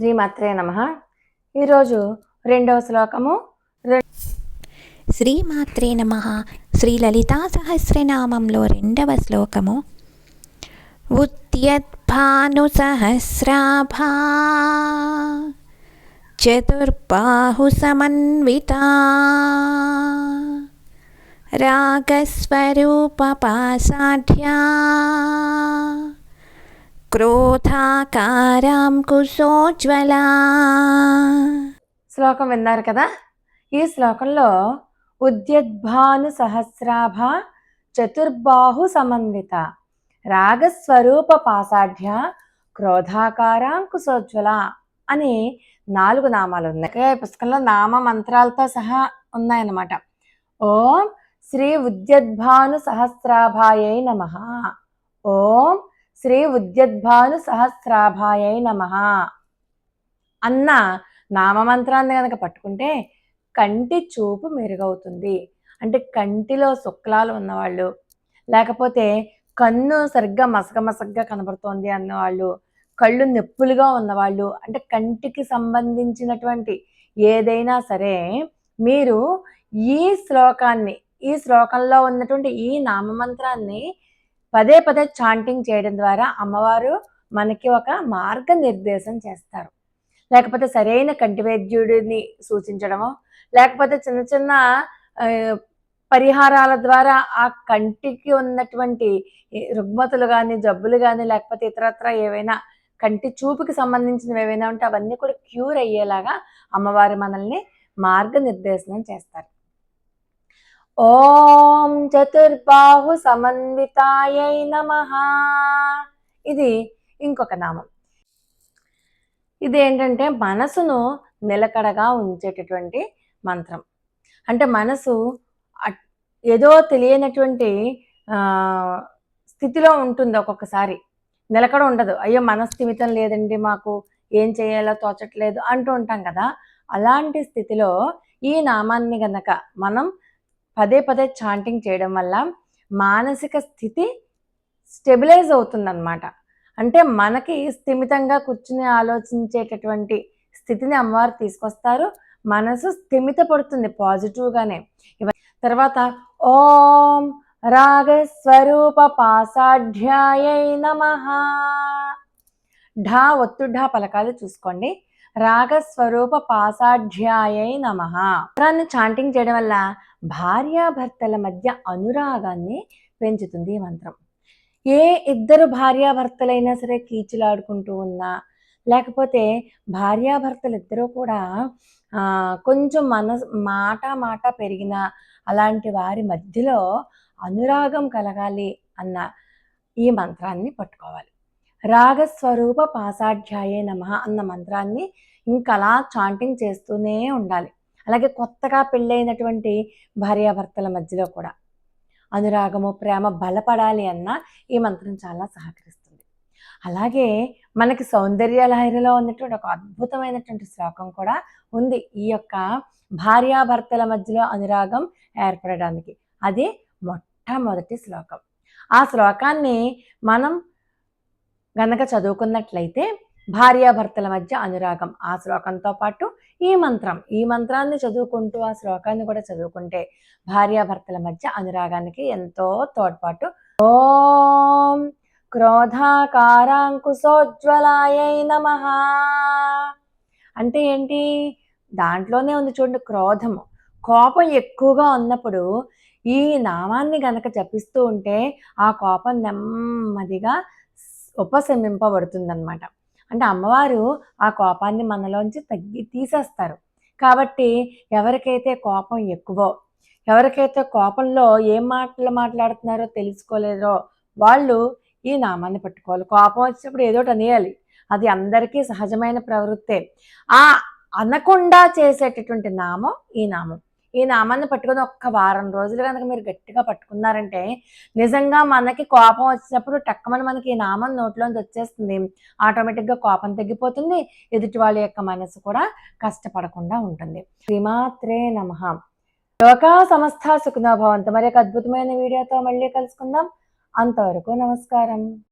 శ్రీమాత్రే నమ. ఈరోజు రెండవ శ్లోకము. శ్రీమాత్రే నమ. శ్రీ లలితా సహస్రనామంలో రెండవ శ్లోకము. ఉద్యద్భాను సహస్రాభా. చతుర్బాహు సమన్విత. రాగస్వరూపపాసాఢ్యా క్రోధాకారాం కుశోజ్వలా. శ్లోకం విన్నారు కదా? ఈ శ్లోకంలో ఉద్యద్భాను సహస్రాభ చతుర్బాహు సమన్విత రాగస్వరూప పాసాఢ్య క్రోధాకారాంకుశోజ్వల అని నాలుగు నామాలు ఉన్నాయి పుస్తకంలో నామ మంత్రాలతో సహా ఉన్నాయన్నమాట. ఓం శ్రీ ఉద్యద్భాను సహస్రాభాయై నమ. ఓం శ్రీ ఉద్యద్భాను సహస్రాభాయై నమ. అన్న నామమంత్రాన్ని కనుక పట్టుకుంటే కంటి చూపు మెరుగవుతుంది. అంటే కంటిలో శుక్లాలు ఉన్నవాళ్ళు లేకపోతే కన్ను సరిగ్గా మసగ మసగ్గా కనబడుతోంది అన్నవాళ్ళు కళ్ళు నొప్పులుగా ఉన్నవాళ్ళు అంటే కంటికి సంబంధించినటువంటి ఏదైనా సరే మీరు ఈ శ్లోకాన్ని ఈ శ్లోకంలో ఉన్నటువంటి ఈ నామమంత్రాన్ని పదే పదే చాంటింగ్ చేయడం ద్వారా అమ్మవారు మనకి ఒక మార్గనిర్దేశం చేస్తారు. లేకపోతే సరైన కంటి వైద్యుడిని సూచించడమో లేకపోతే చిన్న చిన్న పరిహారాల ద్వారా ఆ కంటికి ఉన్నటువంటి రుగ్మతులు కానీ జబ్బులు కానీ లేకపోతే ఇతరత్ర ఏవైనా కంటి చూపుకి సంబంధించినవి ఏవైనా ఉంటే అవన్నీ కూడా క్యూర్ అయ్యేలాగా అమ్మవారు మనల్ని మార్గనిర్దేశనం చేస్తారు. ఓం చతుర్బాహు సమన్వితాయై నమ. ఇది ఇంకొక నామం. ఇది ఏంటంటే మనసును నిలకడగా ఉంచేటటువంటి మంత్రం. అంటే మనసు అట్- ఏదో తెలియనటువంటి స్థితిలో ఉంటుంది ఒక్కొక్కసారి. నిలకడ ఉండదు. అయ్యో మనస్థిమితం లేదండి మాకు. ఏం చేయాలో తోచట్లేదు అంటూ ఉంటాం కదా. అలాంటి స్థితిలో ఈ నామాన్ని గనక మనం పదే పదే చాంటింగ్ చేయడం వల్ల మానసిక స్థితి స్టెబిలైజ్ అవుతుందన్నమాట. అంటే మనకి స్థిమితంగా కూర్చుని ఆలోచించేటటువంటి స్థితిని అమ్మవారు తీసుకొస్తారు. మనసు స్థిమిత పడుతుంది పాజిటివ్గానే తర్వాత ఓం రాగస్వరూప పాసాఢ్యాయ నమ. ఢా ఒత్తు ఢా పలకాలు చూసుకోండి. రాగస్వరూప పాసాఢ్యాయై నమ. మంత్రాన్ని చాంటింగ్ చేయడం వల్ల భార్యాభర్తల మధ్య అనురాగాన్ని పెంచుతుంది ఈ మంత్రం. ఏ ఇద్దరు భార్యాభర్తలైనా సరే కీచులాడుకుంటూ ఉన్నా లేకపోతే భార్యాభర్తలు ఇద్దరూ కూడా కొంచెం మన మాట మాట పెరిగిన అలాంటి వారి మధ్యలో అనురాగం కలగాలి అన్న ఈ మంత్రాన్ని పట్టుకోవాలి. రాగస్వరూప పాసాధ్యాయే నమ అన్న మంత్రాన్ని ఇంకలా చాంటింగ్ చేస్తూనే ఉండాలి. అలాగే కొత్తగా పెళ్ళైనటువంటి భార్యాభర్తల మధ్యలో కూడా అనురాగము ప్రేమ బలపడాలి అన్న ఈ మంత్రం చాలా సహకరిస్తుంది. అలాగే మనకి సౌందర్య లహరిలో ఉన్నటువంటి ఒక అద్భుతమైనటువంటి శ్లోకం కూడా ఉంది. ఈ యొక్క భార్యాభర్తల మధ్యలో అనురాగం ఏర్పడడానికి. అది మొట్టమొదటి శ్లోకం. ఆ శ్లోకాన్ని మనం గనక చదువుకున్నట్లయితే భార్యాభర్తల మధ్య అనురాగం ఆ శ్లోకంతో పాటు ఈ మంత్రం. ఈ మంత్రాన్ని చదువుకుంటూ ఆ శ్లోకాన్ని కూడా చదువుకుంటే భార్యాభర్తల మధ్య అనురాగానికి ఎంతో తోడ్పాటు. ఓం క్రోధాకారాంకుశోజ్వలాయై నమ. అంటే ఏంటి? దాంట్లోనే ఉంది చూడండి క్రోధము. కోపం ఎక్కువగా ఉన్నప్పుడు ఈ నామాన్ని గనక జపిస్తూ ఉంటే ఆ కోపం నెమ్మదిగా ఉపశమింపబడుతుందన్నమాట. అంటే అమ్మవారు ఆ కోపాన్ని మనలోంచి తగ్గి తీసేస్తారు. కాబట్టి ఎవరికైతే కోపం ఎక్కువో ఎవరికైతే కోపంలో ఏం మాటలు మాట్లాడుతున్నారో తెలుసుకోలేదో వాళ్ళు ఈ నామాన్ని పట్టుకోవాలి. కోపం వచ్చినప్పుడు ఏదో అనేయాలి. అది అందరికీ సహజమైన ప్రవృత్తే. ఆ అనకుండా చేసేటటువంటి నామం ఈ నామం. ఈ నామాన్ని పట్టుకొని ఒక్క వారం రోజులు కనుక మీరు గట్టిగా పట్టుకున్నారంటే నిజంగా మనకి కోపం వచ్చినప్పుడు టక్కమని మనకి ఈ నామం నోట్లోంచి వచ్చేస్తుంది. ఆటోమేటిక్గా కోపం తగ్గిపోతుంది. ఎదుటి వాళ్ళ యొక్క మనసు కూడా కష్టపడకుండా ఉంటుంది. శ్రీమాత్రే నమ. లోకా సంస్థ సుఖనోభవంతు మరి ఒక అద్భుతమైన వీడియోతో మళ్ళీ కలుసుకుందాం. అంతవరకు నమస్కారం.